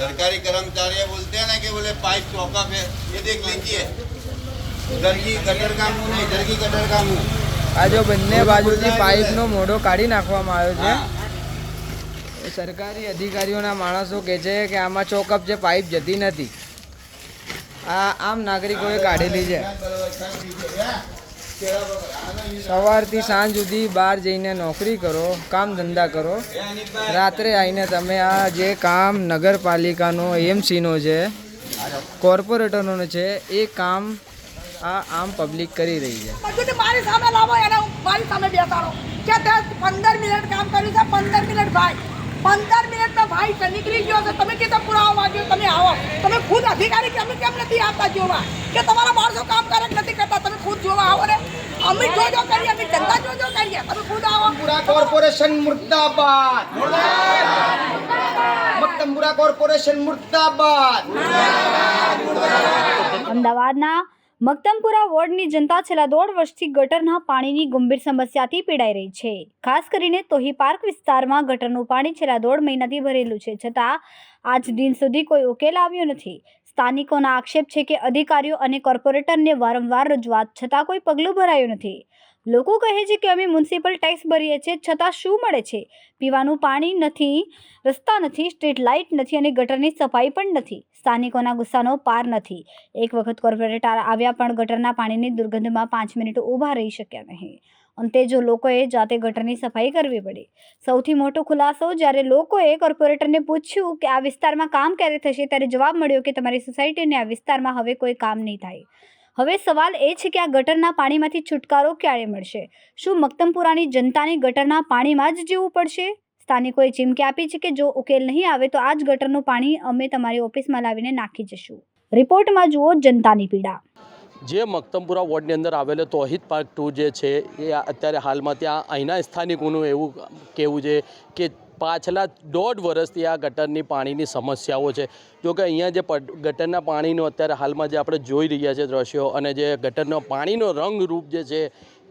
सरकारी कर्मचारी बोलते हैं ना कि बोले पाइप चौका पे ये देख लीजिए इधर की गटर का मुंह नहीं इधर की गटर का मुंह આ જો બંને બાજુથી પાઇપનો મોઢો કાઢી નાખવામાં આવ્યો છે हाँ એ સરકારી અધિકારીઓના માણસો કહે છે કે આમાં ચોકઅપ છે પાઇપ જતી નથી આ આમ નાગરિકોએ કાઢેલી છે સવારથી સાંજ સુધી બહાર જઈને નોકરી કરો, કામ ધંધા કરો. રાત્રે આવીને તમે આ જે કામ નગરપાલિકાનો, એમસીનો છે, કોર્પોરેટરનો છે, એ કામ આ આમ પબ્લિક કરી રહી છે. મારી સામે લાવો, એને મારી સામે બેસાડો. કે તે પંદર મિનિટ કામ કર્યું છે, પંદર મિનિટ ભાઈ. પંદર મિનિટમાં ભાઈ છે, નીકળી ગયો છે. તમે કીધું પુરાવા માંગ્યો, તમે આવો. તમે ખુદ અધિકારી કેમ કેમ નથી આવતા જોવા? કે તમારા માણસો કામ કરે નથી કરતા, તમે ખુદ જોવા આવો ને. અમે જો જો કરીએ અમે ધંધા જો જો કરીએ. તમે ખુદ આવો. મક્તમપુરા કોર્પોરેશન મુર્દાબાદ. મક્તમપુરા કોર્પોરેશન મુર્દાબાદ. અમદાવાદના મક્તમપુરા વોર્ડની જનતા છેલ્લા દોઢ વર્ષથી ગટરના પાણીની ગંભીર સમસ્યાથી પીડાઈ રહી છે. ખાસ કરીને તોહી પાર્ક વિસ્તારમાં ગટરનું પાણી છેલ્લા દોઢ મહિનાથી ભરેલું છે. છતાં આજ દિન સુધી કોઈ ઉકેલ આવ્યો નથી. સ્થાનિકોના આક્ષેપ છે કે અધિકારીઓ અને કોર્પોરેટરને વારંવાર રજૂઆત છતાં કોઈ પગલું ભરાયું નથી. લોકો કહે છે કે અમે મ્યુનિસિપલ ટેક્સ ભરીએ છીએ, છતાં શું મળે છે? પીવાનું પાણી નથી, રસ્તા નથી, સ્ટ્રીટ લાઇટ નથી અને ગટરની સફાઈ પણ નથી. સ્થાનિકોના ગુસ્સાનો પાર નથી. એક વખત કોર્પોરેટર આવ્યા પણ ગટરના પાણીની દુર્ગંધમાં પાંચ મિનિટ ઊભા રહી શક્યા નહીં. અંતે જો લોકોએ જાતે ગટરની સફાઈ કરવી પડી. સૌથી મોટો ખુલાસો જ્યારે લોકોએ કોર્પોરેટરને પૂછ્યું કે આ વિસ્તારમાં કામ ક્યારે થશે, ત્યારે જવાબ મળ્યો કે તમારી સોસાયટીને આ વિસ્તારમાં હવે કોઈ કામ નહીં થાય. હવે સવાલ એ છે કે આ ગટરના પાણીમાંથી છુટકારો ક્યારે મળશે? શું મક્તમપુરાની જનતાને ગટરના પાણીમાં જ જીવવું પડશે? સ્થાનિકોએ ચીમકી આપી છે કે જો ઉકેલ નહીં આવે તો આ જ ગટરનું પાણી અમે તમારી ઓફિસમાં લાવીને નાખી જશું. રિપોર્ટમાં જુઓ જનતાની પીડા. જે મક્તમપુરા વોર્ડની અંદર આવેલો તોહિદ પાર્ક ટુ જે છે, એ અત્યારે હાલમાં ત્યાં અહીંના સ્થાનિકોનું એવું કહેવું છે કે પાછલા દોઢ વર્ષથી આ ગટરની પાણીની સમસ્યાઓ છે. જો કે અહીંયા જે ગટરના પાણીનો અત્યારે હાલમાં જે આપણે જોઈ રહ્યા છે દ્રશ્યો અને જે ગટરનો પાણીનો રંગ રૂપ જે છે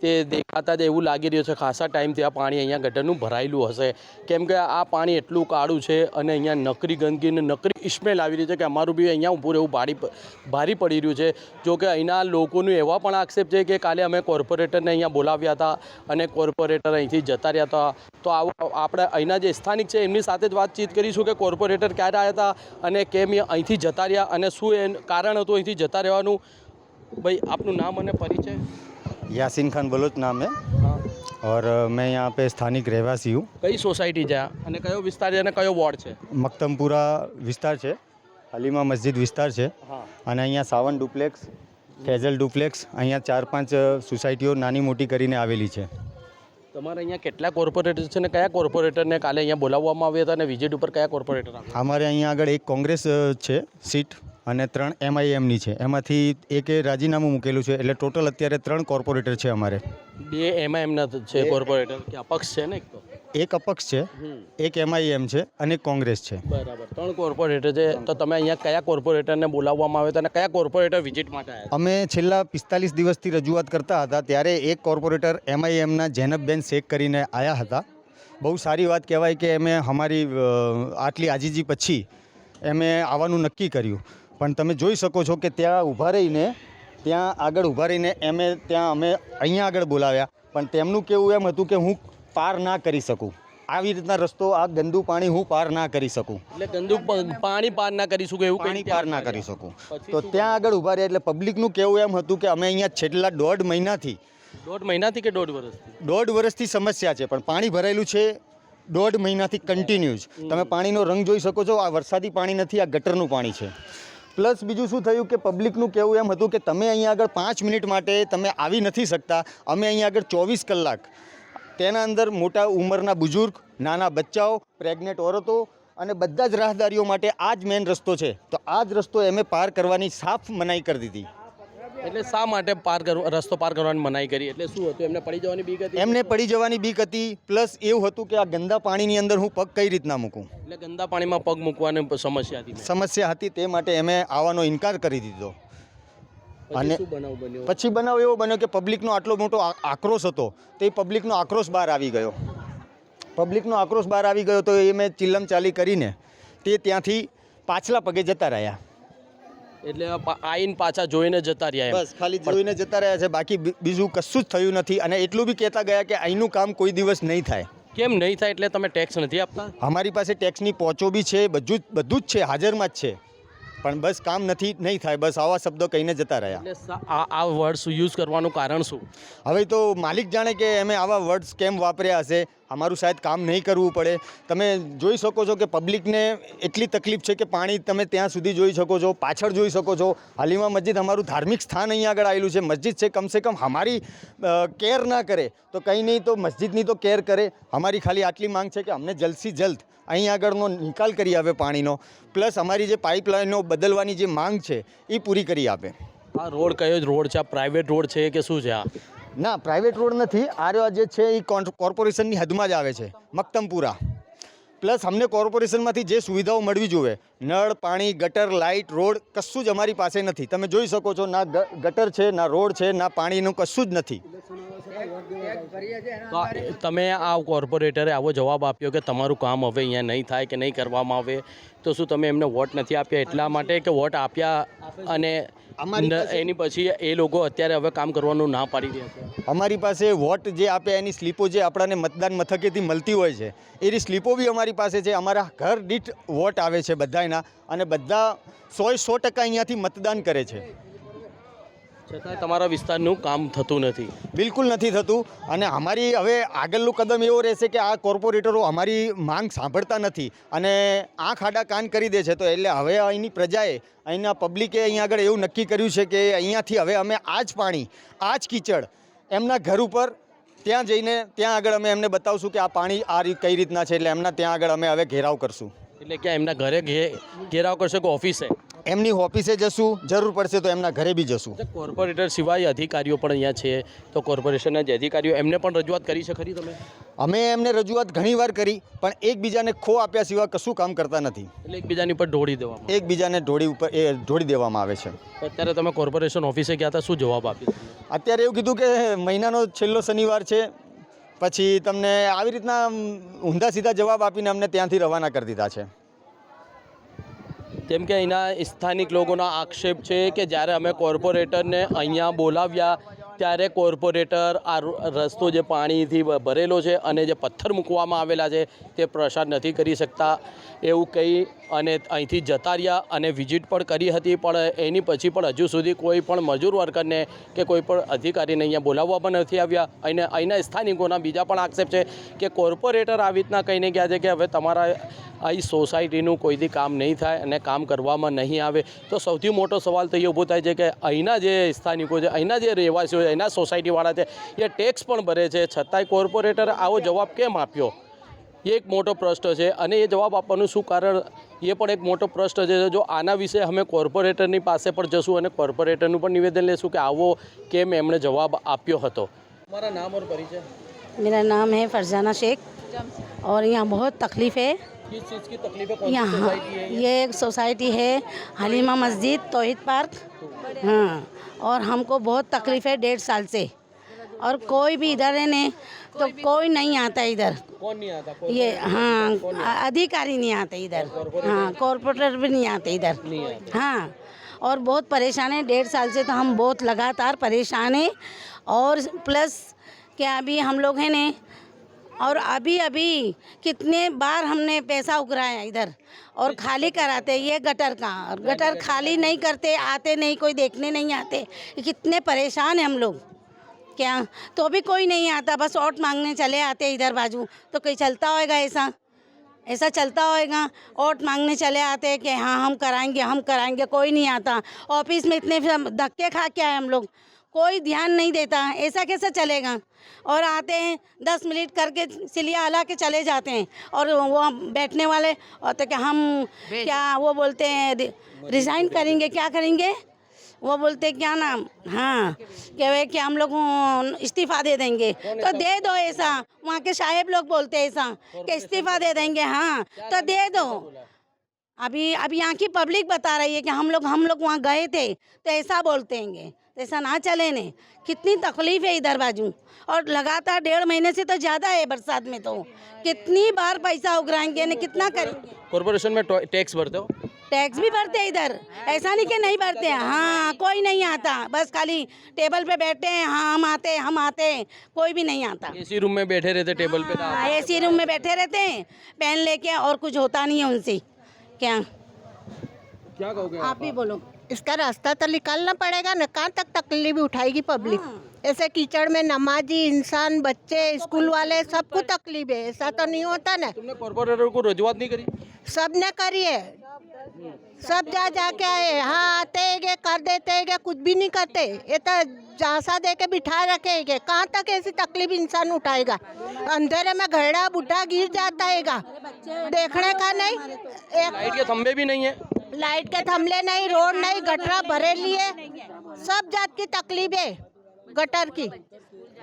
તે દેખાતા જ એવું લાગી રહ્યું છે ખાસા ટાઈમથી આ પાણી અહીંયા ગટરનું ભરાયેલું હશે. કેમ કે આ પાણી એટલું કાળું છે અને અહીંયા નકરી ગંદકી અને નકરી સ્મેલ આવી રહી છે કે અમારું બી અહીંયા ઊભું રહેવું ભારી ભારી પડી રહ્યું છે. જો કે અહીંના લોકોનું એવા પણ આક્ષેપ છે કે કાલે અમે કોર્પોરેટરને અહીંયા બોલાવ્યા હતા અને કોર્પોરેટર અહીંથી જતા રહ્યા હતા. તો આવો આપણે અહીંના જે સ્થાનિક છે એમની સાથે જ વાતચીત કરીશું કે કોર્પોરેટર ક્યારે આવ્યા હતા અને કેમ અહીંથી જતા રહ્યા અને શું એ કારણ હતું અહીંથી જતા રહેવાનું. ભાઈ, આપનું નામ અને પરિચય? यासीन खान बलोच नाम है હા और अ, मैं यहाँ पे स्थानिक रहवासी हूँ કઈ સોસાયટી છે આ? અને કયો વિસ્તાર છે અને કયો વોર્ડ છે મક્તમપુરા વિસ્તાર છે હાલીમાં મસ્જિદ વિસ્તાર છે હા અને અહીંયા સાવન ડુપ્લેક્સ ફેઝલ ડુપ્લેક્સ અહીંયા ચાર પાંચ અ, સોસાયટીઓ નાની મોટી કરીને આવેલી છે તમારે અહીંયા કેટલા કોર્પોરેટર છે ને કયા કોર્પોરેટરને કાલે અહીંયા બોલાવવામાં આવ્યા હતા અને વિઝિટ ઉપર કયા કોર્પોરેટર આવ્યા અમારે અહીંયા આગળ એક કોંગ્રેસ અ, છે સીટ અને ત્રણ એમઆઈએમની છે. એમાંથી એકે રાજીનામું મૂકેલું છે એટલે ટોટલ અત્યારે ત્રણ કોર્પોરેટર છે અમારે. બે એમઆઈએમના એમના છે કોર્પોરેટર. કે અપક્ષ છે ને એક તો? એક અપક્ષ છે એક એમઆઈએમ છે અને કોંગ્રેસ છે. બરાબર. ત્રણ કોર્પોરેટર છે. તો તમે અહીંયા કયા કોર્પોરેટરને બોલાવવામાં આવ્યો? હતા અને કયા કોર્પોરેટર વિઝિટ માટે આવ્યા? અમે છેલ્લા પિસ્તાલીસ દિવસથી રજૂઆત કરતા હતા ત્યારે એક કોર્પોરેટર એમઆઈએમના જૈનબબેન શેખ કરીને આવ્યા હતા. બહુ સારી વાત કહેવાય કે અમે અમારી આટલી આજીજી પછી એમે આવવાનું નક્કી કર્યું. પણ તમે જોઈ શકો છો કે ત્યાં ઊભા રહીને ત્યાં આગળ ઊભા રહીને એમે ત્યાં અમે અહીંયા આગળ બોલાવ્યા. પણ તેમનું કેવું એમ હતું કે હું પાર ના કરી શકું. આવી રીતના રસ્તો આ ગંદુ પાણી હું પાર ના કરી શકું. એટલે ગંદુ પાણી પાર ના કરી શકું એવું પાણી પાર ના કરી શકું. તો ત્યાં આગળ ઊભા રહ્યા એટલે પબ્લિકનું કેવું એમ હતું કે અમે અહીંયા છેલ્લા દોઢ મહિનાથી. દોઢ મહિનાથી કે દોઢ વર્ષથી? દોઢ વર્ષથી સમસ્યા છે પણ પાણી ભરાયેલું છે દોઢ મહિનાથી કન્ટિન્યુઝ તમે પાણીનો રંગ જોઈ શકો છો આ વરસાદી પાણી નથી આ ગટરનું પાણી છે. પ્લસ બીજું શું થયું કે પબ્લિકનું કહેવું એમ હતું કે તમે અહીંયા આગળ પાંચ મિનિટ માટે તમે આવી નથી શકતા. અમે અહીંયા આગળ ચોવીસ કલાક. તેના અંદર મોટા ઉંમરના બુઝુર્ગ, નાના બચ્ચાઓ, પ્રેગ્નેન્ટ ઓરતો અને બધા જ રાહદારીઓ માટે આ જ મેઇન રસ્તો છે. તો આ જ રસ્તો એમે પાર કરવાની સાફ મનાઈ કરી દીધી. એટલે શા માટે પાર કરવા રસ્તો પાર કરવાની મનાઈ કરી? એટલે શું હતું? એમને પડી જવાની બીક હતી? એમને પડી જવાની બીક હતી. પ્લસ એવું હતું કે આ ગંદા પાણીની અંદર હું પગ કઈ રીતના મૂકું? એટલે ગંદા પાણીમાં પગ મૂકવાની સમસ્યા હતી. સમસ્યા હતી તે માટે એમે આવવાનો ઇનકાર કરી દીધો. અને- પછી બનાવ એવો બન્યો કે પબ્લિકનો આટલો મોટો આક્રોશ હતો તે પબ્લિકનો આક્રોશ બહાર આવી ગયો. પબ્લિકનો આક્રોશ બહાર આવી ગયો તો એ મેં ચિલ્લમ ચાલી કરીને તે ત્યાંથી પાછલા પગે જતા રહ્યા. એટલે આઈને પાછા જોઈને જતા રહ્યા બસ ખાલી જોઈને જતા રહ્યા છે. બાકી બીજું કશું જ થયું નથી. અને એટલું બી કહેતા ગયા કે અહીંનું કામ કોઈ દિવસ નહીં થાય. કેમ નહીં થાય એટલે તમે ટેક્સ નથી આપતા? અમારી પાસે ટેક્સની પહોંચો બી છે બધું જ બધું જ છે હાજરમાં જ છે. પણ બસ કામ નથી નહીં થાય. બસ આવા શબ્દો કહીને જતા રહ્યા. આ આ વર્ડ્સ યુઝ કરવાનું કારણ શું? હવે તો માલિક જાણે કે અમે આવા વર્ડ્સ કેમ વાપર્યા હશે? અમારું શાયદ કામ નહીં કરવું પડે. તમે જોઈ શકો છો કે પબ્લિકને એટલી તકલીફ છે કે પાણી તમે ત્યાં સુધી જોઈ શકો છો, પાછળ જોઈ શકો છો. હાલીમાં મસ્જિદ અમારું ધાર્મિક સ્થાન અહીં આગળ આવેલું છે. મસ્જિદ છે કમસે કમ અમારી કેર ના કરે. તો કંઈ નહીં તો મસ્જિદની તો કેર કરે. અમારી ખાલી આટલી માંગ છે કે અમને જલ્દથી જલ્દ અહીં આગળનો નિકાલ કરી આપે પાણીનો. પ્લસ અમારી જે પાઇપલાઇનો બદલવાની જે માંગ છે, એ પૂરી કરી આપે. આ રોડ કયો રોડ છે? આ પ્રાઇવેટ રોડ છે કે શું છે આ? ના પ્રાઇવેટ રોડ નથી. આ રહ્યો જે છે એ કોર્પોરેશનની હદમાં જ આવે છે, મક્તમપુરા. પ્લસ અમને કોર્પોરેશનમાંથી જે સુવિધાઓ મળવી જોઈએ, નળ, પાણી, ગટર લાઇટ રોડ કશું જ અમારી પાસે નથી. તમે જોઈ શકો છો, ના ગટર છે, ના રોડ છે, ના પાણીનું કશું જ નથી. તમે આ કોર્પોરેટરે આવો જવાબ આપ્યો કે તમારું કામ હવે અહીંયા નહીં થાય કે નહીં કરવામાં આવે, તો શું તમે એમને વોટ નથી આપ્યા એટલા માટે કે વોટ આપ્યા અને અમારી એની પછી એ લોકો અત્યારે હવે કામ કરવાનું ના પાડી રહ્યા છે. અમારી પાસે વોટ જે આપે એની સ્લીપો જે આપણાને મતદાન મથકેથી મળતી હોય છે એની સ્લીપો બી અમારી પાસે છે. અમારા ઘર દીઠ વોટ આવે છે બધાના અને બધા સો સો ટકા અહીંયાથી મતદાન કરે છે. છતાં તમારા વિસ્તારનું કામ થતું નથી. બિલકુલ નથી થતું. અને અમારી હવે આગળનું કદમ એવો રહેશે કે આ કોર્પોરેટરો અમારી માંગ સાંભળતા નથી અને આંખ આડા કાન કરી દે છે. તો એટલે હવે અહીંની પ્રજાએ અહીંના પબ્લિકે અહીંયા આગળ એવું નક્કી કર્યું છે કે અહીંયાથી હવે અમે આ જ પાણી આ જ કીચડ એમના ઘર ઉપર ત્યાં જઈને ત્યાં આગળ અમે એમને બતાવશું કે આ પાણી આ રીત કઈ રીતના છે. એટલે એમના ત્યાં આગળ અમે હવે ઘેરાવ કરશું. એટલે ક્યાં એમના ઘરે ઘે- ઘેરાવ કરશે કે ઓફિસે? એમની ઓફિસે જશું જરૂર પડશે તો એમના ઘરે બી જશું. કોર્પોરેટર સિવાય અધિકારીઓ પણ અહીંયા છે તો કોર્પોરેશનના જે અધિકારીઓ એમને પણ રજૂઆત કરી છે ખરી તમે? અમે એમને રજૂઆત ઘણીવાર કરી પણ એકબીજાને ખો આપ્યા સિવાય કશું કામ કરતા નથી. એટલે એકબીજાની પર ઢોળી દેવામાં એકબીજાને ઢોળી ઉપર એ ઢોળી દેવામાં આવે છે. અત્યારે તમે કોર્પોરેશન ઓફિસે ગયા હતા શું જવાબ આપ્યો અત્યારે એવું કીધું કે મહિનાનો છેલ્લો શનિવાર છે પછી તમને આવી રીતના ઊંધા સીધા જવાબ આપીને અમને ત્યાંથી રવાના કરી દીધા છે. કેમ કે અહીંના સ્થાનિક લોકોનો આક્ષેપ છે કે જ્યારે અમે કોર્પોરેટરને અહીંયા બોલાવ્યા, ત્યારે કોર્પોરેટર આ રસ્તો જે પાણીથી ભરેલો છે અને જે પથ્થર મૂકવામાં આવેલા છે તે પ્રસાર નથી કરી શકતા એવું કહી અને અહીંથી જતા રહ્યા અને વિઝિટ પણ કરી હતી, પણ એની પછી પણ હજુ સુધી કોઈ પણ મજૂર વર્કરને કે કોઈ પણ અધિકારીને અહીંયા બોલાવવામાં નથી આવ્યા. અને અહીંના સ્થાનિકોના બીજા પણ આક્ષેપ છે કે કોર્પોરેટર આવી રીતના કહીને ગયા છે કે હવે તમારા અહીં સોસાયટીનું કોઈથી કામ નહીં થાય અને કામ કરવામાં નહીં આવે. તો સૌથી મોટો સવાલ તો એ ઊભો થાય છે કે અહીંના જે સ્થાનિકો છે, અહીંના જે રહેવાસીઓ છે, અહીંના સોસાયટીવાળા છે, એ ટેક્સ પણ ભરે છે. છતાંય કોર્પોરેટરે આવો જવાબ કેમ આપ્યો? એ એક મોટો પ્રશ્ન છે અને એ જવાબ આપવાનું શું કારણ એ પણ એક મોટો પ્રશ્ન છે જો આના વિશે અમે કોર્પોરેટરની પાસે પણ જશું અને કોર્પોરેટરનું પણ નિવેદન લેશું કે આવો કેમ એમણે જવાબ આપ્યો હતો મારા નામ ઓર પરિચય मेरा नाम है फरजाना शेख और यहाँ बहुत तकलीफ़ है किस चीज़ की तकलीफ है यहाँ ये एक सोसाइटी है हलीमा मस्जिद तोहिद पार्क हाँ और हमको बहुत तकलीफ़ है डेढ़ साल से और कोई भी इधर है ने तो कोई नहीं आता इधर। कौन नहीं आता? ये हाँ अधिकारी नहीं आते इधर। हाँ कॉरपोरेटर भी नहीं आते इधर। हाँ और बहुत परेशान है। डेढ़ साल से तो हम बहुत लगातार परेशान हैं। और प्लस क्या अभी हम लोग हैं ने और अभी अभी कितने बार हमने पैसा उगराया इधर और खाली कराते ये गटर का। और गटर खाली नहीं करते आते नहीं कोई देखने नहीं आते। कितने परेशान हैं हम लोग। क्या? तो भी कोई नहीं आता बस वोट मांगने चले आते इधर बाजू। तो कहीं चलता होएगा ऐसा? ऐसा चलता होएगा? वोट मांगने चले आते हैं कि हाँ हम कराएँगे हम कराएँगे कोई नहीं आता। ऑफ़िस में इतने धक्के खा के आए हम लोग। कोई ध्यान नहीं देता ऐसा कैसे चलेगा? और आते हैं दस मिनट करके सिलिया हला के चले जाते हैं। और वो बैठने वाले होते कि हम क्या वो बोलते हैं रिज़ाइन करेंगे क्या करेंगे? वो बोलते क्या नाम? हाँ कि वे कि हम लोग इस्तीफा दे देंगे। तो दे दो ऐसा। वहाँ के साहेब लोग बोलते हैं ऐसा कि इस्तीफा दे देंगे हाँ तो दे दो। अभी अभी यहाँ की पब्लिक बता रही है कि हम लोग हम लोग वहाँ गए थे तो ऐसा बोलते हैं। तो ऐसा ना चले ने। कितनी तकलीफ़ है इधर बाजू। और लगातार डेढ़ महीने से तो ज़्यादा है बरसात में तो। कितनी बार पैसा उगराएँगे ने कितना करेंगे? कॉर्पोरेशन में टैक्स भरते हो? टैक्स भी भरते हैं इधर। ऐसा नहीं कि नहीं भरते हैं। हाँ कोई नहीं आता। बस खाली टेबल पे बैठे हैं। हाँ हम आते हैं हम आते हैं। कोई भी नहीं आता। एसी रूम में बैठे रहते टेबल पे हाँ एसी रूम में बैठे रहते हैं। पेन लेके और कुछ होता नहीं है उनसे। क्या? क्या कहोगे आप? ही बोलो। इसका रास्ता तो निकालना पड़ेगा ना। कहाँ तक तकलीफ़ उठाएगी पब्लिक ऐसे कीचड़ में नमाजी इंसान बच्चे स्कूल वाले सबको तकलीफ़ है। ऐसा तो नहीं होता ना। तुमने कॉर्पोरेटर को रजूआत नहीं करी? सबने करी है। सब जा जा के आए। हाँ आते हैं गे, कर देते हैं गे, कुछ भी नहीं करते। ये तो झांसा दे के बिठा रखे गे। कहाँ तक ऐसी तकलीफ़ इंसान उठाएगा? अंधेरे में घड़ा बुढ़ा गिर जाता है देखने का नहीं। एक लाइट के खंभे भी नहीं है। लाइट के थमले नहीं रोड नहीं गटरा भरे लिए सब जात की तकलीफ़ है गटर की।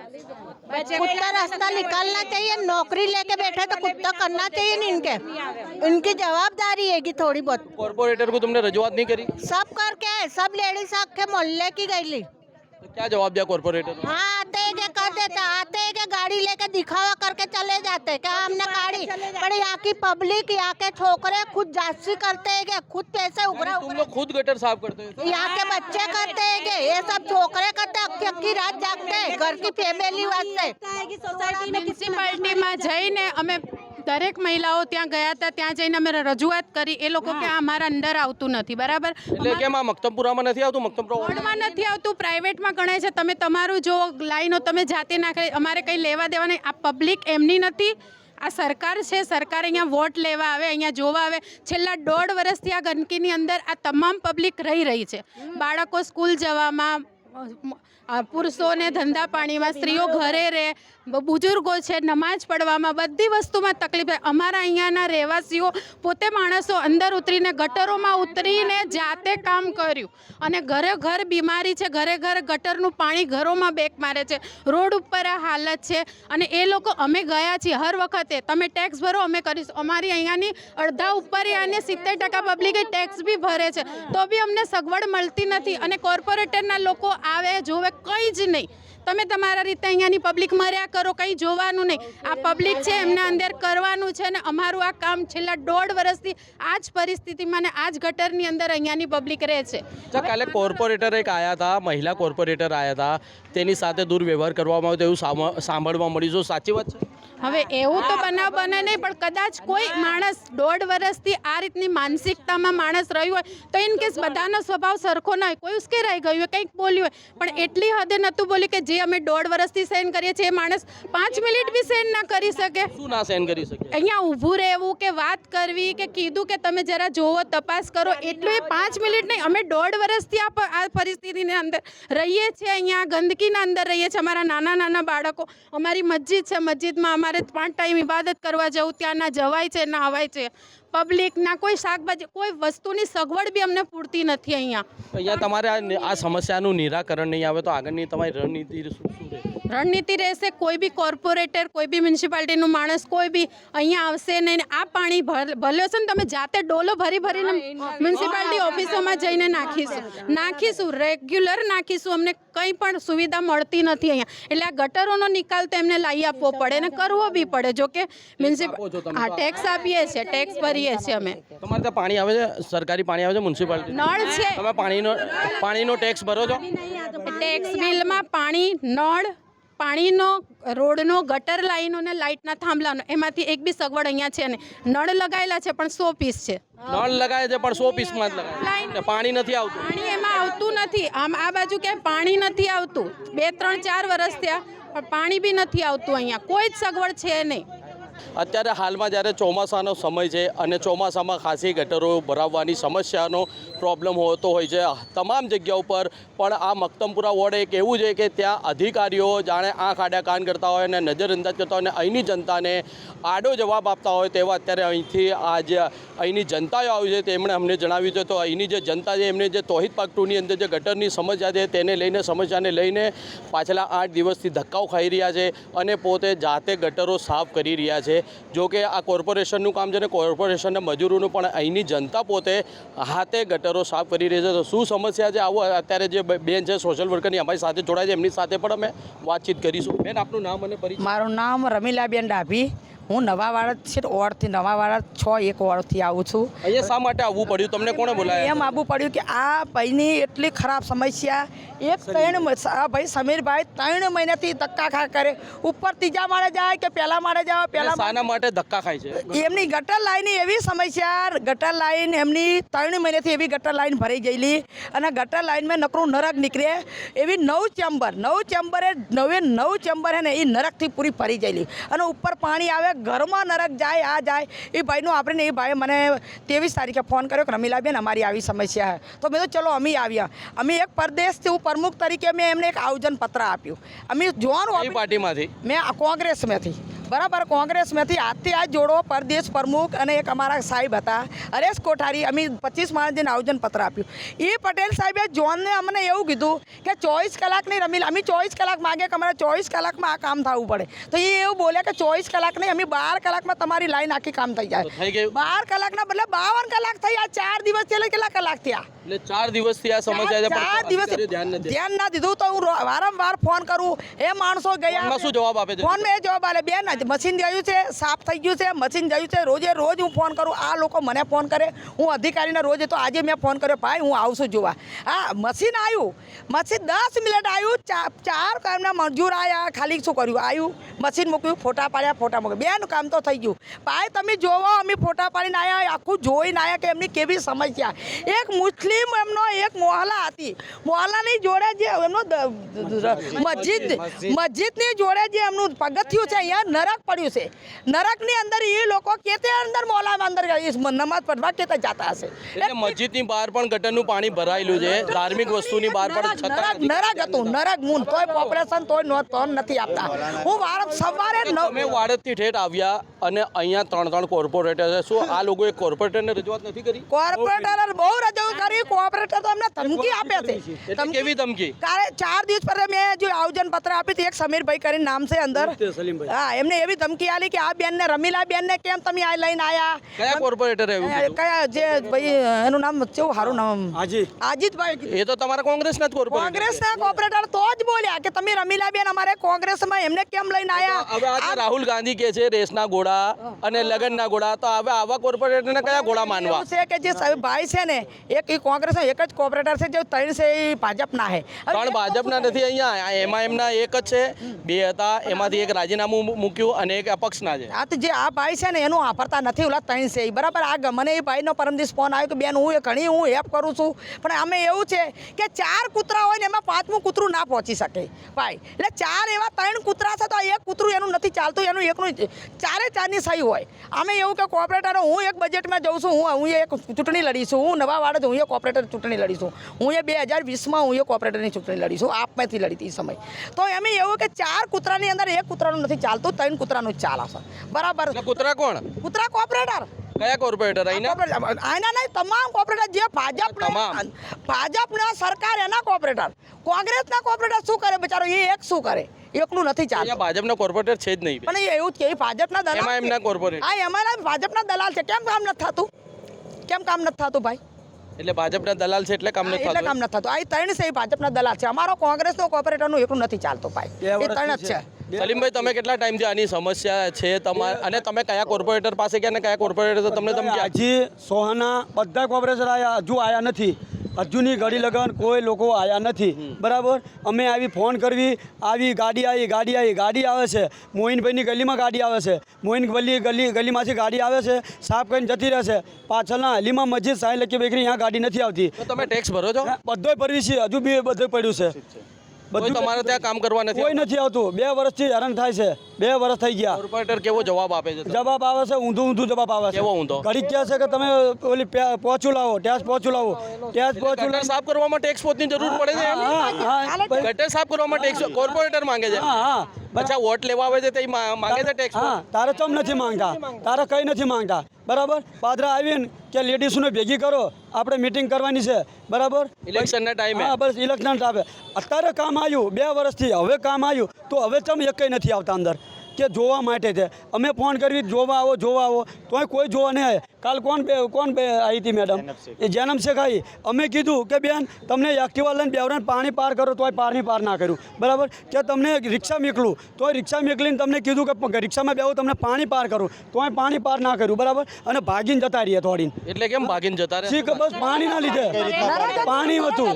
कुत्ता रास्ता निकालना चाहिए नौकरी लेके बैठे तो कुत्ता करना चाहिए नहीं इनके। इनकी जवाबदारी है कि थोड़ी बहुत। कॉर्पोरेटर को तुमने रजुआत नहीं करी? सब करके सब लेडीज़ आके मोहल्ले की गईली तो क्या जवाब दिया कॉर्पोरेटर ने? हाँ आते हैं के कर देते आते हैं के गाड़ी लेके दिखावा करके चले जाते हैं क्या हमने गाड़ी पर यहाँ की पब्लिक यहाँ के छोकरे खुद जांची करते हैं के खुद पैसे उभरा तुम लोग खुद गटर साफ करते हो यहाँ के बच्चे करते हैं के ये सब छोकरे करते हैं अक्की अक्की रात जागते हैं घर की फैमिली वास्ते મ્યુનિસિપાલિટીમાં જઈને અમે દરેક મહિલાઓ ત્યાં ગયા હતા ત્યાં જઈને અમે રજૂઆત કરી. એ લોકો કે અમારા અંદર આવતું નથી બરાબર? એટલે કેમ આ મક્તમપુરામાં નથી આવતું? મક્તમપુરા વોર્ડમાં નથી આવતું પ્રાઇવેટમાં ગણાય છે. તમે તમારું જો લાઈનો તમે જાતે નાખે અમારે કંઈ લેવા દેવા નહીં. આ પબ્લિક એમની નથી. આ સરકાર છે સરકાર અહીંયા વોટ લેવા આવે અહીંયા જોવા આવે. છેલ્લા દોઢ વર્ષથી આ ગંદકીની અંદર આ તમામ પબ્લિક રહી રહી છે. બાળકો સ્કૂલ જવામાં પુરુષોને ધંધા પાણીમાં, સ્ત્રીઓ ઘરે રહે બુજુર્ગો છે નમાજ પડવામાં બધી વસ્તુમાં તકલીફ અમારા અહીંયાના રહેવાસીઓ પોતે માણસો અંદર ઉતરીને, ગટરોમાં ઉતરીને જાતે કામ કર્યું. અને ઘરે ઘર બીમારી છે, ઘરે ઘર ગટરનું પાણી ઘરોમાં બેક મારે છે. રોડ ઉપર આ હાલત છે. અને એ લોકો, અમે ગયા છીએ હર વખતે. તમે ટેક્સ ભરો, અમે કરીશું. અમારી અહીંયાની અડધા ઉપર અને સિત્તેર ટકા પબ્લિકે ટેક્સ બી ભરે છે. તો બી અમને સગવડ મળતી નથી. અને કોર્પોરેટરના લોકો આવે જોવે કંઈ જ નહીં. તમે તમારા રીતે અહીંયાની પબ્લિક મર્યા કરો કંઈ જોવાનું નહીં. આ પબ્લિક છે એમના અંદર કરવાનું છે અને અમારું આ કામ છેલ્લા દોઢ વર્ષથી આ જ પરિસ્થિતિમાં ને આ જ ગટરની અંદર અહીંયાની પબ્લિક રહે છે. કાલે કોર્પોરેટર એક આવ્યા હતા મહિલા કોર્પોરેટર આવ્યા હતા તેની સાથે દુર્વ્યવહાર કરવામાં આવ્યો એવું સાંભળવા મળ્યું. શું સાચી વાત છે? હવે એવું તો બનાવ બને નહીં પણ કદાચ કોઈ માણસ દોઢ વર્ષથી આ રીતની માનસિકતામાં માણસ રહ્યું હોય તો ઇન કેસ બધાનો સ્વભાવ સરખો ના હોય કોઈ ઉશ્કેરાઈ ગયું હોય કંઈક બોલ્યું હોય પણ એટલી હદે નહોતું બોલ્યું કે જે અમે દોઢ વર્ષથી સહન કરીએ છીએ એ માણસ પાંચ મિનિટ બી સહન ના કરી શકે. શું ના સહન કરી શકે? અહીંયા ઊભું રહેવું કે વાત કરવી કે કીધું કે તમે જરા જોવો તપાસ કરો એટલું એ પાંચ મિનિટ નહીં. અમે દોઢ વર્ષથી આ આ પરિસ્થિતિની અંદર રહીએ છીએ અહીંયા ગંદકીના અંદર રહીએ છીએ. અમારા નાના નાના બાળકો અમારી મસ્જિદ છે મસ્જિદમાં અમારે પાંચ ટાઈમ ઇબાદત કરવા જવું ત્યાં ના જવાય છે ના અવાય છે. પબ્લિક ના કોઈ શાકભાજી, કોઈ વસ્તુની સગવડ બી અમને પૂરતી નથી અહીંયા. અહીંયા તમારે આ સમસ્યાનું નિરાકરણ નહીં આવે તો આગળની તમારી રણનીતિ શું શું રહે? રણનીતિ રહેશે કોઈ બી કોર્પોરેટર કોઈ બી મ્યુનિસિપાલિટીનું માણસ કોઈ બી અહીંયા આવશે નહીં ને આ પાણી ભર- છે ને તમે જાતે ડોલો ભરી ભરીને મ્યુનિસિપાલિટી ઓફિસોમાં જઈને નાખીશું. નાખીશું રેગ્યુલર નાખીશું અમને કંઈ પણ સુવિધા મળતી નથી અહીંયા. એટલે આ ગટરોનો નિકાલ તો એમને લાવી આપવો પડે ને કરવો બી પડે. જો કે મ્યુનિસિપલ હા ટેક્સ આપીએ છીએ ટેક્સ ભરીએ છીએ અમે. તમારે ત્યાં પાણી આવે છે? સરકારી પાણી આવે છે મ્યુનિસિપાલિટી? નળ છે. તમે પાણીનો પાણીનો ટેક્સ ભરો છો? ટેક્સ બિલમાં પાણી નળ પાણીનો રોડનો ગટર લાઈનો ને લાઇટના થાંભલાનો એમાંથી એક બી સગવડ અહીંયા છે ને નળ લગાવેલા છે પણ સો પીસ છે. નળ લગાવે છે પણ સો પીસમાં જ લગાવે પાણી નથી આવતું. પાણી એમાં આવતું નથી. આમ આ બાજુ ક્યાંય પાણી નથી આવતું? બે ત્રણ ચાર વર્ષ થયા પણ પાણી બી નથી આવતું અહીંયા. કોઈ જ સગવડ છે નહીં. અત્યારે હાલમાં જ્યારે ચોમાસાનો સમય છે અને ચોમાસામાં ખાસી ગટરો ભરાવવાની સમસ્યાનો પ્રોબ્લેમ હોતો હોય છે, તમામ જગ્યા ઉપર. પણ આ મક્તમપુરા વોર્ડ એક એવું છે કે ત્યાં અધિકારીઓ જાણે આંખ આડા કાન કરતા હોય અને નજરઅંદાજ કરતા હોય અને અહીંની જનતાને આડો જવાબ આપતા હોય તેવા અત્યારે અહીંથી આ જે અહીંની જનતાઓ આવી છે તેમણે અમને જણાવ્યું છે. તો અહીંની જે જનતા છે, એમને જે તોહિત પાક ટુની અંદર જે ગટરની સમસ્યા છે તેને લઈને, સમસ્યાને લઈને પાછલા આઠ દિવસથી ધક્કાઓ ખાઈ રહ્યા છે અને પોતે જાતે ગટરો સાફ કરી રહ્યા છે. જો કે આ કોર્પોરેશનનું કામ છે ને કોર્પોરેશનના મજૂરોનું પણ અહીંની જનતા પોતે હાથે ગટરો સાફ કરી રહી છે. તો શું સમસ્યા છે? આવો અત્યારે જે બેન છે સોશિયલ વર્કરની અમારી સાથે જોડાય છે. એમની સાથે પણ અમે વાતચીત કરીશું. બેન, આપનું નામ અને પરિચય? મારું નામ રમીલાબેન ડાભી. હું નવાવાડા છે ઓળથી નવાવાડા છ એક ઓળથી આવું છું. અહીંયા શા માટે આવવું પડ્યું? તમને કોણે બોલાયા એમ આવવું પડ્યું કે આ ભાઈની એટલી ખરાબ સમસ્યા. એક ત્રણ આ ભાઈ સમીરભાઈ ત્રણ મહિનાથી ધક્કા ખા કરે. ઉપર ત્રીજા માળે જાય કે પહેલા માળે જાય? પહેલા શાના માટે ધક્કા ખાય છે. એમની ગટર લાઈનની એવી સમસ્યા. ગટર લાઈન એમની ત્રણ મહિનાથી એવી ગટર લાઈન ભરાઈ ગયેલી. અને ગટર લાઈનમાં નકરું નરક નીકળે. એવી નવ ચેમ્બર નવ ચેમ્બરે નવે નવ ચેમ્બર હે ને એ નરકથી પૂરી ભરી ગયેલી. અને ઉપર પાણી આવે ઘરમાં નરક જાય આ જાય. એ ભાઈનું આપણે ને એ ભાઈએ મને ત્રેવીસ તારીખે ફોન કર્યો કે રમીલાબેન અમારી આવી સમસ્યા છે. તો મેં તો ચલો અમે આવ્યા અમે એક પરદેશથી હું પ્રમુખ તરીકે મેં એમને એક આયોજન પત્ર આપ્યું. અમે જોવાનું પાર્ટીમાંથી? મેં કોંગ્રેસમાંથી. બરાબર કોંગ્રેસમાંથી આજથી આજ જોડો પરદેશ પ્રમુખ અને એક અમારા સાહેબ હતા હરેશ કોઠારી અમે પચીસ માણસને આયોજન પત્ર આપ્યું. એ પટેલ સાહેબે જોનને અમને એવું કીધું કે ચોવીસ કલાક નહીં રમી અમે ચોવીસ કલાક માગે કે અમારે ચોવીસ કલાકમાં આ કામ થવું પડે. તો એ એવું બોલે કે ચોવીસ કલાક નહીં અમે બાર કલાકમાં તમારી લાઈન આખી કામ થઈ જાય. બાર કલાકના બદલે બાવન કલાક થઈ આ ચાર દિવસ એટલે કેટલા કલાક થયા? એટલે ચાર દિવસથી આ સમસ્યા છે ચાર દિવસ ધ્યાન ના દીધું તો હું વારંવાર ફોન કરું એ માણસો ગયા શું જવાબ આપે છે? ફોન મેં જવાબ આપે બેન મશીન ગયું છે સાફ થઈ ગયું છે મશીન ગયું છે. રોજે રોજ હું ફોન કરું આ લોકો મને ફોન કરે. હું અધિકારીને રોજે તો આજે મેં ફોન કર્યો ભાઈ હું આવશું જોવા. હા મશીન આવ્યું. મશીન દસ મિનિટ આવ્યું. ચાર કામના મજૂર આવ્યા ખાલી શું કર્યું? આવ્યું મશીન મૂક્યું ફોટા પાડ્યા ફોટા મૂક્યા. બેનું કામ તો થઈ ગયું. ભાઈ તમે જોવો અમે ફોટા પાડીને આવ્યા આખું જોઈને આવ્યા કે એમની કેવી સમસ્યા. એક મુસ્લિમ એમનો એક મોહલ્લા હતી. મોહલ્લાની જોડે જે એમનો મસ્જિદ મસ્જિદની જોડે જે એમનું પગથિયું છે અહીંયા નરક પડ્યું છે. નરકની અંદર એ લોકો કેતે અંદર મોલામાં અંદર એ નમાઝ પઢવા કેતે જતા હશે. એટલે મસ્જિદની બહાર પણ ગટરનું પાણી ભરાયેલું છે. ધાર્મિક વસ્તુની બહાર પણ નરક છતાં નરક હતું. નરક મૂન. તોય ઓપરેશન તોય નો તો નથી આપતા. હું વારત સવારે અમે વાડતથી ઠેઠ આવ્યા અને અહીંયા ત્રણ ત્રણ કોર્પોરેટર છે. શું આ લોકોએ કોર્પોરેટરને રજૂઆત નથી કરી? કોર્પોરેટર બહુ રજૂ કરી. કોર્પોરેટર તો અમને ધમકી આપે છે. કેવી ધમકી? ચાર દિવસ પહેલા મેં જે આયોજન પત્ર આપી હતી એક સમીરભાઈ કરીને નામ છે અંદર. હા એમને એવી ધમકી આલી કે આ બેનને રમીલા બેનને કેમ તમે આ લઈને આયા? કયા કોર્પોરેટર એવું કયા જે ભાઈ એનું નામ કેવું સારું નામ? અજીતભાઈ એ તો તમારા કોંગ્રેસના જ કોર્પોરેટર કોંગ્રેસના કોર્પોરેટર તો જ બોલ્યા કે તમે રમીલા બેન અમારે કોંગ્રેસમાં એમને કેમ લઈને આયા? હવે આ રાહુલ ગાંધી કે છે રેસના ઘોડા અને લગનના ઘોડા તો હવે આવા કોર્પોરેટરને કયા ઘોડા માનવા? છે કે જે સાહેબ ભાઈ છે ને એક એ કોંગ્રેસનો એક જ કોર્પોરેટર છે જે ત્રણ છે એ ભાજપના છે. ત્રણ ભાજપના નથી અહીંયા. એમાં એમના એક જ છે. બે હતા. એમાંથી એક રાજીનામું મૂ- મૂક્યું અને એક અપક્ષના છે. આ તો જે આ ભાઈ છે ને, એનું આફરતા નથી ઓલા ત્રણ છે. બરાબર, આ મને એ ભાઈનો પરમદિવસ ફોન આવ્યો કે, બેન, હું એ ઘણી હું હેલ્પ કરું છું. પણ આમે એવું છે કે ચાર કૂતરા હોય ને, એમાં પાંચમું કૂતરું ના પહોંચી શકે. ભાઈ, એટલે ચાર એવા ત્રણ કૂતરા છે, તો એક કૂતરું એનું નથી ચાલતું, એનું એકનું ચારે ચારની સહી હોય. અમે એવું કે કોર્પોરેટર હું એક બજેટમાં જઉં છું, હું હું એક ચૂંટણી લડીશું, હું નવા વાડે હું એ કોર્પોરેટર ચૂંટણી લડીશું, હું એ બે હજાર વીસમાં હું એ કોર્પોરેટરની ચૂંટણી લડીશું, આપમાંથી લડી હતી સમય. તો એમ એવું કે ચાર કૂતરાની અંદર એક કૂતરાનું નથી ચાલતું, ત્રણ કૂતરાનું જ ચાલે છે બરાબર. કૂતરા કોણ? કૂતરા કોઓપરેટર કયા કોર્પોરેટર? અહીંના? આના નહીં તમામ કોર્પોરેટર જે ભાજપ તમામ. ભાજપના સરકાર એના કોર્પોરેટર કોંગ્રેસના કોર્પોરેટર શું કરે બિચારો? એ એક શું કરે? એકલું નથી ચાલતું. ભાજપના કોર્પોરેટર છે જ નહીં. પણ એવું જ કે ભાજપના દલાલ એમના કોર્પોરેટર. હા એમાં ભાજપના દલાલ છે. કેમ કામ નથી થતું? કેમ કામ નથી થતું ભાઈ? એટલે ભાજપના દલાલ છે એટલે કામ નથી એટલે કામ નથી થતું. આ ત્રણ છે એ ભાજપના દલાલ છે. અમારો કોંગ્રેસનો કોર્પોરેટરનું એકલું નથી ચાલતો ભાઈ. એ ત્રણ જ છે. સલીમભાઈ તમે કેટલા ટાઈમથી આની સમસ્યા છે? તમારે અને તમે કયા કોર્પોરેટર પાસે ગયા અને કયા કોર્પોરેટર તમને તમે? હજી સોહાના બધા કોર્પોરેટર આયા હજુ આયા નથી. હજુની ઘડી લગન કોઈ લોકો આવ્યા નથી. બરાબર? અમે આવી ફોન કરવી આવી ગાડી આવી ગાડી આવી ગાડી આવે છે. મોહિનભાઈની ગલીમાં ગાડી આવે છે. મોહિન ગલી ગલી ગલીમાંથી ગાડી આવે છે સાફ કરીને જતી રહેશે પાછળના હલીમાં મસ્જિદ સાંઈ લખી બેકરી અહીંયા ગાડી નથી આવતી. તમે ટેક્સ ભરો છો? બધોય ભરવી છે હજુ બી બધું પડ્યું છે. કોઈ તમારે ત્યાં કામ કરવા નથી કોઈ નથી આવતું. બે વર્ષથી હેરાન થાય છે. બે વર્ષ થઈ ગયા. કોર્પોરેટર કેવો જવાબ આપે છે જવાબ આવે છે ઊંધું ઊંધું જવાબ આવે છે. કેવો ઊંધો? ઘડીક કહે છે કે તમે ઓલી પે- પોચું લાવો ટેસ પહોંચું લાવો. ટેસ પહોંચું સાફ માટે ટેક્સ પોતની જરૂર પડે છે હા હા ગટર સાફ કરવામાં ટેક્સ કોર્પોરેટર માંગે છે? હા બચ્ચા વોટ લેવા આવે છે તે માંગે છે ટેક્સ હા તારે ચમ નથી માંગતા? તારે કઈ નથી માંગતા? બરાબર? પાદરા આવીને કે લેડીઝોને ભેગી કરો. આપણે મિટિંગ કરવાની છે. બરાબર? ઇલેક્શનના ટાઈમે હા બસ ઇલેક્શન ટાઈમે અત્યારે કામ આવ્યું બે વર્ષથી. હવે કામ આવ્યું તો હવે તમે એક નથી આવતા અંદર? કે જોવા માટે છે. અમે ફોન કરવી જોવા આવો જોવા આવો. તોય કોઈ જોવા નહીં આવે કાલ કોણ બે કોણ બે આવી હતી મેડમ? એ જેનમ શેખ આવી અમે કીધું કે બેન તમને એક્ટિવા લઈને બેવરાને પાણી પાર કરો તોય પારની પાર ના કર્યું. બરાબર? કે તમને રિક્ષા મેકલું. તોય રિક્ષા મોકલીને તમને કીધું કે રિક્ષામાં બેવું તમને પાણી પાર કરું. તોય પાણી પાર ના કર્યું. બરાબર? અને ભાગીને જતા રહીએ થોડીને. એટલે કેમ ભાગીને જતા રહે બસ પાણી ના લીધે. પાણી હતું.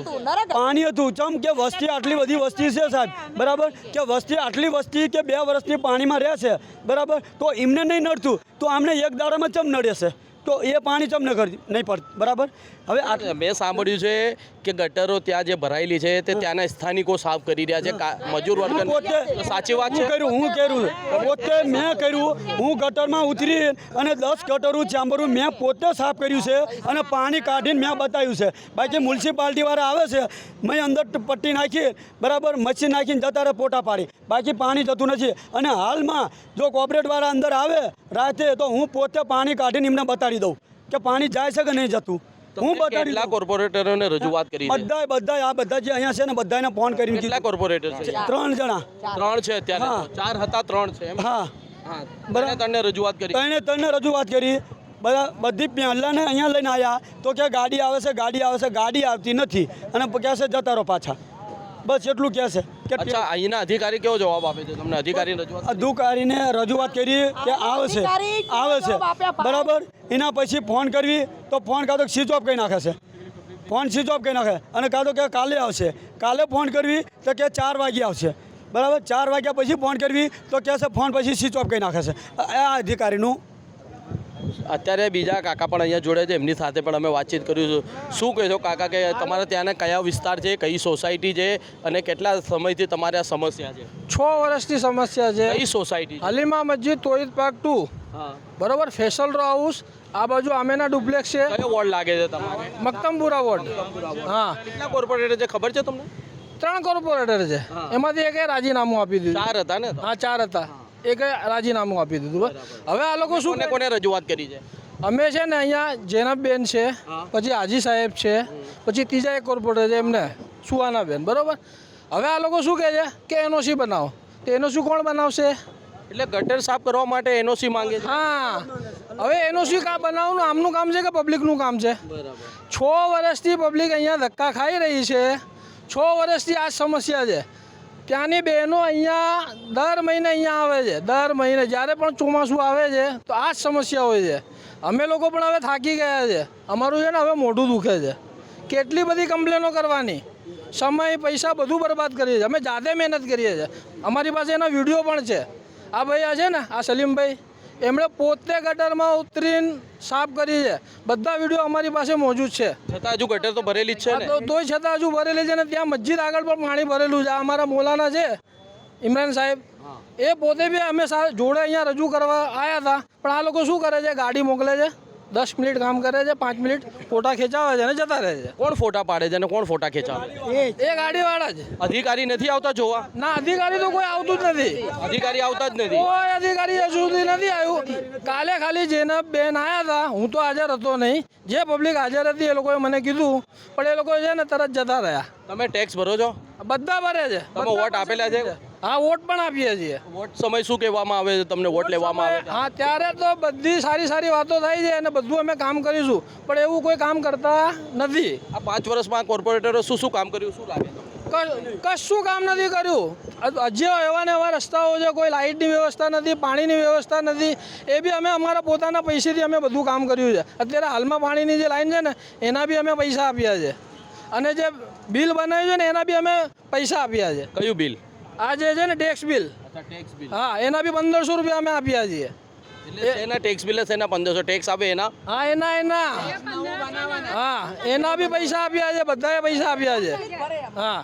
પાણી હતું. ચમ કે વસ્તી આટલી બધી વસ્તી છે સાહેબ. બરાબર? કે વસ્તી આટલી વસ્તી કે બે વર્ષની પાણીમાં રહે છે. બરાબર? તો એમને નહીં નડતું. તો આમને એક દાડામાં ચમ નડે છે? તો એ પાણી તમને ન કરી નહીં પડ બરાબર? હવે આ મેં સાંભળ્યું છે કે ગટરો ત્યાં જે ભરાયેલી છે તે ત્યાંના સ્થાનિકો સાફ કરી રહ્યા છે મજૂર વર્ગ પોતે સાચી વાત છે? કર્યું હું કર્યું. પોતે મેં કર્યું હું ગટરમાં ઉતરી અને દસ ગટરું ચાંબરું મેં પોતે સાફ કર્યું છે અને પાણી કાઢીને મેં બતાવ્યું છે. બાકી મ્યુનિસિપાલિટીવાળા આવે છે મેં અંદર પટ્ટી નાખી બરાબર મચ્છી નાખીને જતા રહે પોટા પાડી. બાકી પાણી જતું નથી. અને હાલમાં જો કોર્પોરેટવાળા અંદર આવે રાતે તો હું પોતે પાણી કાઢીને એમને બતાડી દઉં કે પાણી જાય છે કે નહીં જતું. હું બતાડી કેટલા. કોર્પોરેટરોને રજૂઆત કરી બધાય બધાય આ બધા જે અહીંયા છે ને બધાને ફોન કરીને કેટલા કોર્પોરેટર છે? ત્રણ જણા. ત્રણ છે અત્યારે ચાર હતા ત્રણ છે હા. બરાબર. બરાબર તને રજૂઆત કરી. તને તને રજૂઆત કરી. બધા બધી પહેલાંને અહીંયા લઈને આવ્યા તો કે ગાડી આવે છે ગાડી આવે છે ગાડી આવતી નથી. અને કહે છે જતા રહો પાછા. બસ એટલું કહે છે કે અચ્છા અહીંના અધિકારી કેવો જવાબ આપે છે? તમને અધિકારી રજૂઆત અધિકારીને રજૂઆત કરી કે આવે છે આવે છે. બરાબર? એના પછી ફોન કરવી તો ફોન કાં તો સ્વિચ ઓફ કરી નાખે છે. ફોન સ્વિચ ઓફ કરી નાખે અને કાં તો કે કાલે આવશે. કાલે ફોન કરવી તો કે ચાર વાગે આવશે. બરાબર? ચાર વાગ્યા પછી ફોન કરવી તો કહેશે ફોન પછી સ્વિચ ઓફ કરી નાખે છે. આ અધિકારીનું અત્યારે બીજા કાકા પણ અહીંયા જોડે છે એમની સાથે પણ અમે વાતચીત કર્યું શું કહેશો કાકા કે તમારે ત્યાંના કયા વિસ્તાર છે કઈ સોસાયટી છે અને કેટલા સમયથી તમારે આ સમસ્યા છે? છ વર્ષની સમસ્યા છે. કઈ society Halima Masjid Tohid park two. બરોબર ફેશલ રો હાઉસ આ બાજુ આમેના ડુપ્લેક્સ છે. કયો વોર્ડ લાગે છે તમારે? મક્તમપુરા વોર્ડ. હા. કેટલા કોર્પોરેટર છે ખબર છે તમને? ત્રણ કોર્પોરેટર છે. એમાંથી એક રાજીનામું આપી દીધું. ચાર હતા ને હા ચાર હતા. એક રાજીનામું આપી દીધું હવે આ લોકો શું કોને કોને રજૂઆત કરી છે? અમે છે ને અહીંયા જેનબબેન છે પછી હાજી સાહેબ છે પછી ત્રીજા એક કોર્પોરેટર છે એમને સુવાનાબેન બરોબર? હવે આ લોકો શું કહે છે? કે એનઓસી બનાવો. તો એનઓસી કોણ બનાવશે? એટલે ગટર સાફ કરવા માટે એનઓસી માંગે છે? હા. હવે એનઓસી કા બનાવવાનું? આમનું કામ છે કે પબ્લિકનું કામ છે? છ વર્ષથી પબ્લિક અહીંયા ધક્કા ખાઈ રહી છે. છ વર્ષથી આ સમસ્યા છે. ત્યાંની બહેનો અહીંયા દર મહિને અહીંયા આવે છે, દર મહિને. જ્યારે પણ ચોમાસું આવે છે, તો આ જ સમસ્યા હોય છે. અમે લોકો પણ હવે થાકી ગયા છે. અમારું છે ને હવે મોઢું દુખે છે. કેટલી બધી કમ્પ્લેનો કરવાની? સમય, પૈસા બધું બરબાદ કરીએ છીએ. અમે જાતે મહેનત કરીએ છીએ. અમારી પાસે એના વીડિયો પણ છે. આ ભાઈ આ છે ને, આ સલીમભાઈ. એમણે પોતે ગટરમાં ઉતરીને સાફ કરી છે. બધા વીડિયો અમારી પાસે મોજૂદ છે. છતાં હજુ ગટર તો ભરેલી જ છે તો તોય છતાં હજુ ભરેલી છે ને ત્યાં મસ્જિદ આગળ પણ પાણી ભરેલું છે. આ અમારા મોલાના છે ઇમરાન સાહેબ. એ પોતે બી અમે જોડે અહીંયા રજૂ કરવા આવ્યા હતા. પણ આ લોકો શું કરે છે? ગાડી મોકલે છે? દસ મિનિટ કામ કરે છે પાંચ મિનિટ ફોટા ખેંચાવે છે અને જતા રહે છે. કોણ ફોટા પાડે છે અને કોણ ફોટા ખેંચાવે? એ ગાડીવાળા જ. અધિકારી નથી આવતા જોવા? ના અધિકારી તો કોઈ આવતું જ નથી. અધિકારી આવતા જ નથી. કોઈ અધિકારી હજુ સુધી નથી આવ્યું. કાલે ખાલી જેના બેન આવ્યા હતા હું તો હાજર હતો નહીં. જે પબ્લિક હાજર હતી એ લોકોએ મને કીધું પણ એ લોકો છે ને તરત જતા રહ્યા. તમે ટેક્સ ભરો છો? બધા ભરે છે. તમે વોટ આપેલા છે. હા વોટ પણ આપીએ છીએ. વોટ સમય શું કહેવામાં આવે છે? તમને વોટ લેવામાં આવે હા ત્યારે તો બધી સારી સારી વાતો થાય છે અને બધું અમે કામ કરીશું. પણ એવું કોઈ કામ કરતા નથી. આ પાંચ વર્ષમાં કોર્પોરેટરો શું શું કામ કર્યું? શું લાગે કશું કામ નથી કર્યું. હજી એવા ને એવા રસ્તાઓ છે કોઈ લાઇટની વ્યવસ્થા નથી પાણીની વ્યવસ્થા નથી. એ બી અમે અમારા પોતાના પૈસેથી અમે બધું કામ કર્યું છે. અત્યારે હાલમાં પાણીની જે લાઈન છે ને એના બી અમે પૈસા આપ્યા છે. અને જે બિલ બનાવ્યું છે ને એના બી અમે પૈસા આપ્યા છે. કયું બિલ? આ જે છે ને ટેક્સ બિલ ટેક્સ બિલ હા એના બી પંદરસો રૂપિયા અમે આપ્યા છીએ. એના ટેક્સ બિલ એના પંદરસો? ટેક્સ આપે એના? હા એના એના. હા એના બી પૈસા આપ્યા છે બધાએ પૈસા આપ્યા છે હા.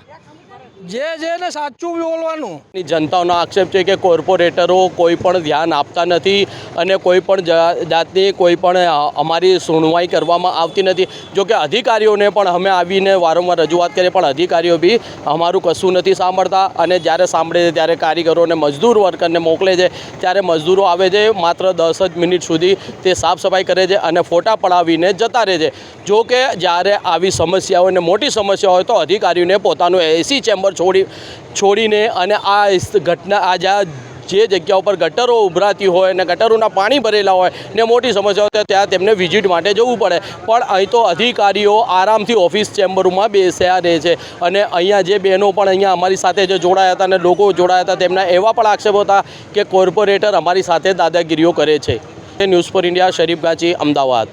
જે છે ને સાચું બોલવાનું. જનતાનો આક્ષેપ છે કે કોર્પોરેટરો કોઈ પણ ધ્યાન આપતા નથી અને કોઈ પણ જાતની કોઈ પણ અમારી સુનવાઈ કરવામાં આવતી નથી. જો કે અધિકારીઓને પણ અમે આવીને વારંવાર રજૂઆત કરીએ, પણ અધિકારીઓ બી અમારું કશું નથી સાંભળતા અને જ્યારે સાંભળે છે ત્યારે કારીગરોને મજદૂર વર્કરને મોકલે છે. ત્યારે મજદૂરો આવે છે માત્ર દસ જ મિનિટ સુધી તે સાફ સફાઈ કરે છે અને ફોટા પડાવીને જતા રહે છે. જો કે જ્યારે આવી સમસ્યા હોય ને મોટી સમસ્યા હોય તો અધિકારીઓને પોતાનું એસી ચેમ્બર છોડી છોડીને અને આ ઘટના આ જ્યાં જે જગ્યા ઉપર ગટરો ઉભરાતી હોય ને ગટરોના પાણી ભરેલા હોય ને મોટી સમસ્યા હોય ત્યાં તેમને વિઝિટ માટે જવું પડે. પણ અહીં તો અધિકારીઓ આરામથી ઓફિસ ચેમ્બરમાં બેસ્યા રહે છે અને અહીંયા જે બહેનો પણ અહીંયા અમારી સાથે જે જોડાયા હતા અને લોકો જોડાયા હતા તેમના એવા પણ આક્ષેપો હતા કે કોર્પોરેટર અમારી સાથે દાદાગીરીઓ કરે છે. News for India, Sharif Ganchi, Ahmedabad.